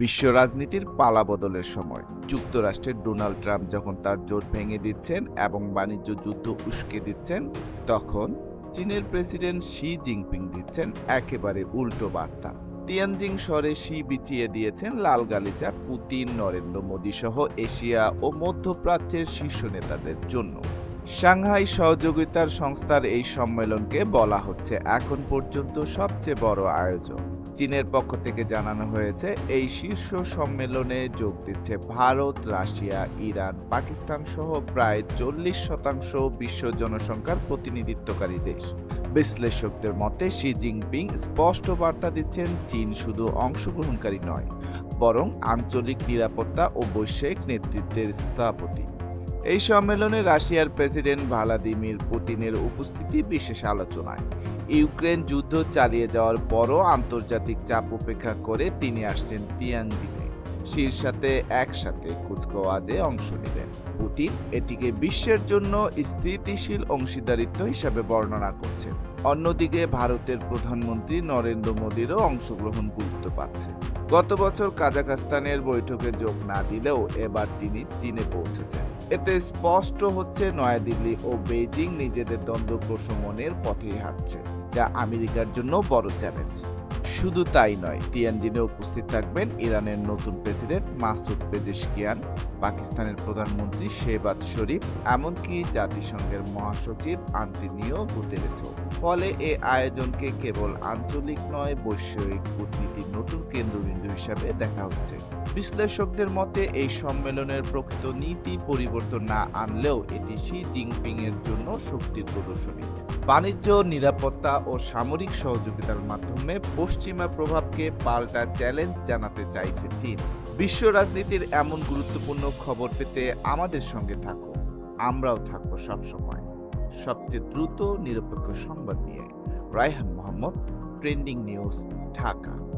বিশ্ব রাজনীতির পালা বদলের সময়। যুক্তরাষ্ট্রের ডোনাল্ড ট্রাম্প যখন তার জোট ভেঙে দিচ্ছেন এবং বাণিজ্য যুদ্ধ উস্কে দিচ্ছেন, তখন চীনের প্রেসিডেন্ট শি জিনপিং দিচ্ছেন একেবারে উল্টো বার্তা। তিয়ানজিং শহরে শি বিচিয়ে দিয়েছেন লাল গালিচা পুতিন, নরেন্দ্র মোদী সহ এশিয়া ও মধ্যপ্রাচ্যের শীর্ষ নেতাদের জন্য। সাংহাই সহযোগিতার সংস্থার এই সম্মেলনকে বলা হচ্ছে এখন পর্যন্ত সবচেয়ে বড় আয়োজন। চীনের পক্ষ থেকে জানানো হয়েছে, এই শীর্ষ সম্মেলনে যোগ দিচ্ছে ভারত, রাশিয়া, ইরান, পাকিস্তান সহ প্রায় চল্লিশ শতাংশ বিশ্ব জনসংখ্যার প্রতিনিধিত্বকারী দেশ। বিশ্লেষকদের মতে, শি জিনপিং স্পষ্ট বার্তা দিচ্ছেন, চীন শুধু অংশগ্রহণকারী নয়, বরং আঞ্চলিক নিরাপত্তা ও বৈশ্বিক নেতৃত্বের স্থপতি। এই সম্মেলনে রাশিয়ার প্রেসিডেন্ট ভ্লাদিমির পুতিনের উপস্থিতি বিশেষ আলোচনায়। ইউক্রেন যুদ্ধ চালিয়ে যাওয়ার পরও আন্তর্জাতিক চাপ উপেক্ষা করে তিনি আসছেন তিয়ানজিনে শির সাথে একসাথে কুচকাওয়াজে অংশ নেবেন। পুতিন এটিকে বিশ্বের জন্য স্থিতিশীল অংশীদারিত্ব হিসাবে বর্ণনা করছেন। অন্যদিকে ভারতের প্রধানমন্ত্রী নরেন্দ্র মোদীরও অংশগ্রহণ গুরুত্ব পাচ্ছে। গত বছর কাজাখস্তানের বৈঠকে যোগ না দিলেও এবার তিনি চীনে পৌঁছেছেন। এতে স্পষ্ট হচ্ছে নয়াদিল্লি ও বেইজিং নিজেদের দ্বন্দ্ব প্রশমনের পথেই হাঁটছে, যা আমেরিকার জন্য বড় চ্যালেঞ্জ। শুধু তাই নয় তিয়ানজিনে উপস্থিত থাকবেন ইরানের নতুন প্রেসিডেন্ট মাসুদ পেজেশকিয়ান, পাকিস্তানের প্রধানমন্ত্রী শেহবাজ শরীফ, এমনকি জাতিসংঘের মহাসচিব আন্তিনিও গুতেরেসও। ফলে এ আয়োজনকে কেবল আঞ্চলিক নয়, বৈশ্বিক কূটনীতির নতুন কেন্দ্রবিন্দু হিসাবে দেখা হচ্ছে। বিশ্লেষকদের মতে, এই সম্মেলনের প্রকৃত নীতি পরিবর্তন না আনলেও এটি শি জিনপিং এর জন্য শক্তির প্রদর্শনী। বাণিজ্য, নিরাপত্তা ও সামরিক সহযোগিতার মাধ্যমে পশ্চিমা প্রভাবকে পাল্টা চ্যালেঞ্জ জানাতে চাইছে চীন। বিশ্ব রাজনীতির এমন গুরুত্বপূর্ণ খবর পেতে আমাদের সঙ্গে থাকো আমরাও থাকব সবসময়। সবচেয়ে দ্রুত নিরপেক্ষ সংবাদ নিয়ে। Raihan Mohammad trending news Dhaka.